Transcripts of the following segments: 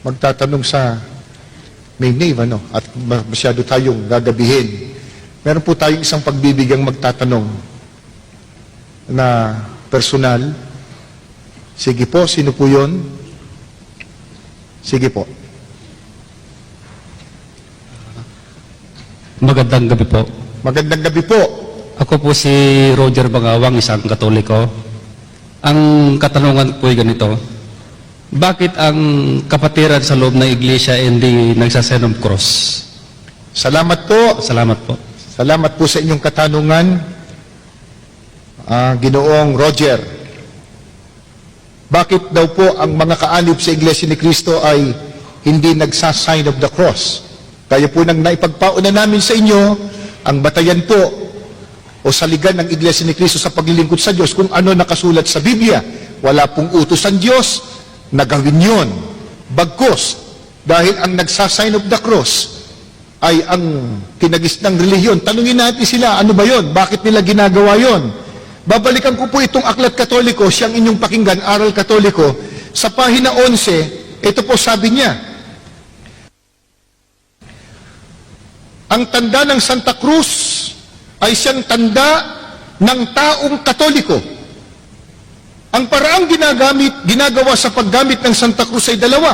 magtatanong sa may name, ano, at ma- masyado tayong gagabihin. Meron po tayong isang pagbibigang magtatanong na personal. Sige po, sino po yun? Sige po. Magandang gabi po. Magandang gabi po. Ako po si Roger Bangawang, isang katoliko. Ang katanungan po ay ganito, bakit ang kapatiran sa loob ng iglesia hindi nagsasign of cross? Salamat po. Salamat po. Salamat po sa inyong katanungan, ah, Ginoong Roger. Bakit daw po ang mga kaalip sa Iglesia ni Cristo ay hindi nagsasign of the cross? Kaya po nang naipagpauna namin sa inyo, ang batayan po o saligan ng Iglesia ni Cristo sa paglilingkod sa Diyos kung ano nakasulat sa Biblia. Wala pong utos ang Diyos na gawin yun. Bagkos, dahil ang nagsasign of the cross ay ang kinagis ng relihiyon. Tanungin natin sila, ano ba yon? Bakit nila ginagawa yon? Babalikan ko po itong Aklat Katoliko, siyang inyong pakinggan, Aral Katoliko, sa pahina 11, ito po sabi niya, ang tanda ng Santa Cruz ay siyang tanda ng taong Katoliko. Ang paraang ginagamit, ginagawa sa paggamit ng Santa Cruz ay dalawa,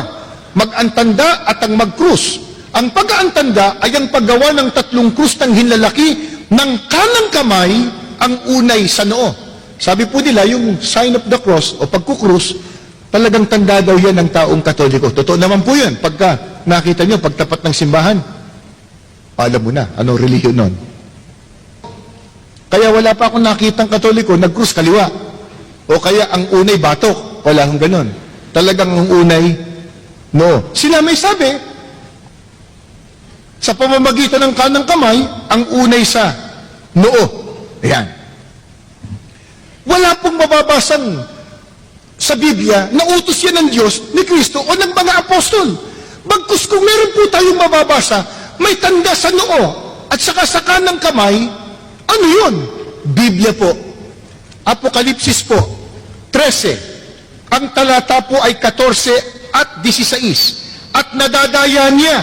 mag-antanda at ang mag-krus. Ang pag-aantanda ay ang paggawa ng tatlong krus ng hinlalaki ng kanang kamay ang unay sa noo. Sabi po nila, yung sign of the cross o pagkukrus, talagang tanda daw yan ng taong katoliko. Totoo naman po yun. Pagka nakita nyo, pagtapat ng simbahan, alam mo na, anong relihiyon nun. Kaya wala pa akong nakitang katoliko, nag-krus kaliwa. O kaya ang unay batok. Wala akong ganun. Talagang ang unay, no. Sila may sabi, sa pamamagitan ng kanang kamay, ang unay sa noo. Ayan. Wala pong mababasang sa Biblia na utos yan ng Diyos, ni Kristo o ng mga apostol. Bagkus kung meron po tayong mababasa, may tanda sa noo at saka sa kanang kamay, ano yun? Biblia po. Apokalipsis po, 13. Ang talata po ay 14 at 16. At nadadaya niya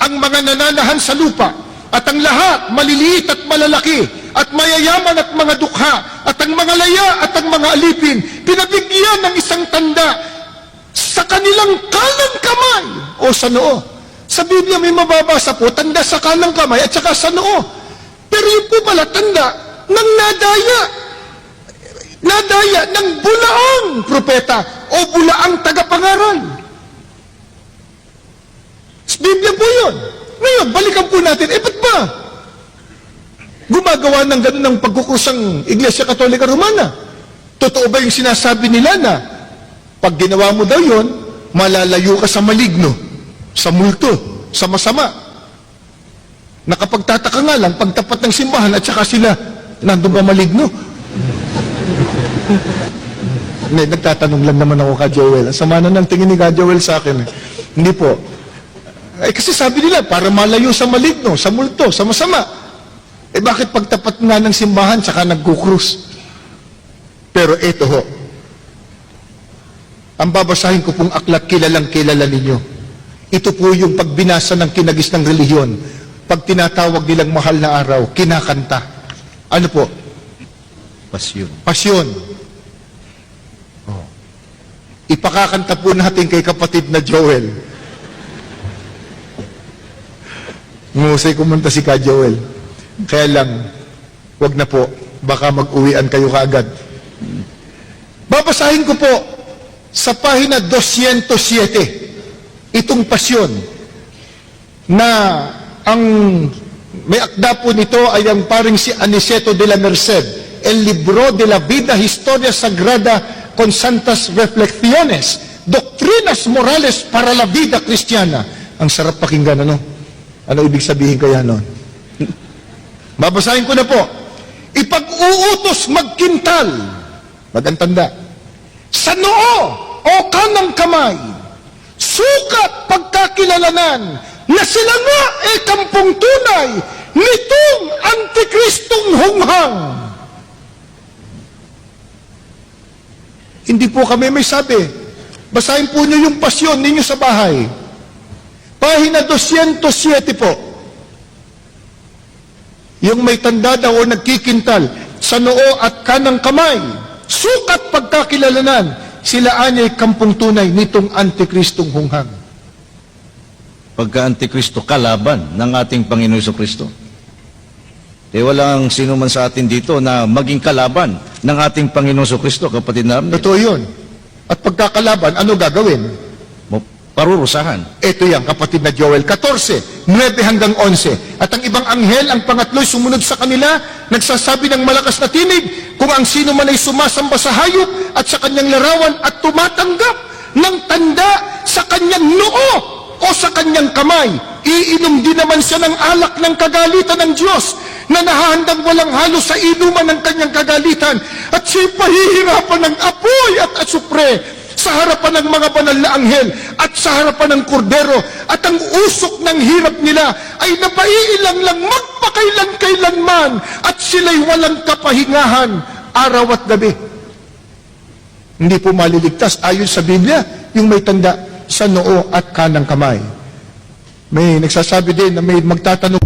ang mga nananahan sa lupa at ang lahat, maliliit at malalaki, at mayayaman at mga dukha, at ang mga laya at ang mga alipin, pinabigyan ng isang tanda sa kanilang kanang kamay o sa noo. Sa Biblia may mababasa po, tanda sa kanang kamay at saka sa noo. Pero yun po pala, tanda ng nadaya. Nadaya ng bulaang propeta o bulaang tagapangaral. Biblia po yun. Ngayon, balikan po natin, eh ba't ba? Gumagawa ng ganun ng pagkukusang Iglesia Katolika Romana. Totoo ba yung sinasabi nila na pag ginawa mo daw yon, malalayo ka sa maligno, sa multo, sa masama. Nakapagtataka nga lang, pagtapat ng simbahan at saka sila, nandun ba maligno? Hindi, nagtatanong lang naman ako ka Joel. Ang sama na ng tingin ni ka Joel sa akin. eh. Hindi po. Eh kasi sabi nila, para malayo sa maligno, sa multo, sa masama. Eh bakit pagtapat nga ng simbahan, saka nagkukrus? Pero eto ho, ang babasahin ko pong aklat kilalang kilala ninyo. Ito po yung pagbinasa ng kinagis ng relihiyon. Pag tinatawag nilang mahal na araw, kinakanta. Ano po? Pasyon. Pasyon. Ipakakanta po natin kay kapatid na Joel. Ngusay kumanta si ka Joel. Kaya lang, wag na po. Baka mag-uwian kayo kaagad. Babasahin ko po sa pahina 207 itong pasyon na ang may akda po nito ay ang paring si Aniceto de la Merced, El Libro de la Vida Historia Sagrada con Santas Reflexiones, Doctrinas Morales para la Vida Cristiana. Ang sarap pakinggan, ano? Ano ibig sabihin kaya nun? Babasahin ko na po. Ipag-uutos magkintal, magantanda, sa noo o kanang kamay, sukat pagkakilalanan na sila nga ay kampong tunay nitong antikristong hunghang. Hindi po kami may sabi. Basahin po niyo yung pasyon ninyo sa bahay. Pahina 207 po. Yung may tanda daw o nagkikintal sa noo at kanang kamay. Sukat pagkakilalanan. Sila anya'y kampung tunay nitong antikristong hunghang. Pagka-antikristo, kalaban ng ating Panginoon Kristo. Eh walang sino man sa atin dito na maging kalaban ng ating Panginoon Hesus Kristo, kapatid namin. Totoo yun. At pagkakalaban, ano gagawin? Parurusahan. Ito yan, kapatid na Joel, 14, 9 hanggang 11. At ang ibang anghel, ang pangatlo'y sumunod sa kanila, nagsasabi ng malakas na tinig, kung ang sino man ay sumasamba sa hayop at sa kanyang larawan at tumatanggap ng tanda sa kanyang noo o sa kanyang kamay, iinom din naman siya ng alak ng kagalitan ng Diyos na nahahandang walang halo sa inuman ng kanyang kagalitan at siya'y pahihirapan ng apoy at asupre sa harapan ng mga banal na anghel at sa harapan ng kordero at ang usok ng hirap nila ay napaiilang lang magpakailan-kailanman at sila'y walang kapahingahan araw at gabi. Hindi po maliligtas ayon sa Biblia yung may tanda sa noo at kanang kamay. May nagsasabi din na may magtatanong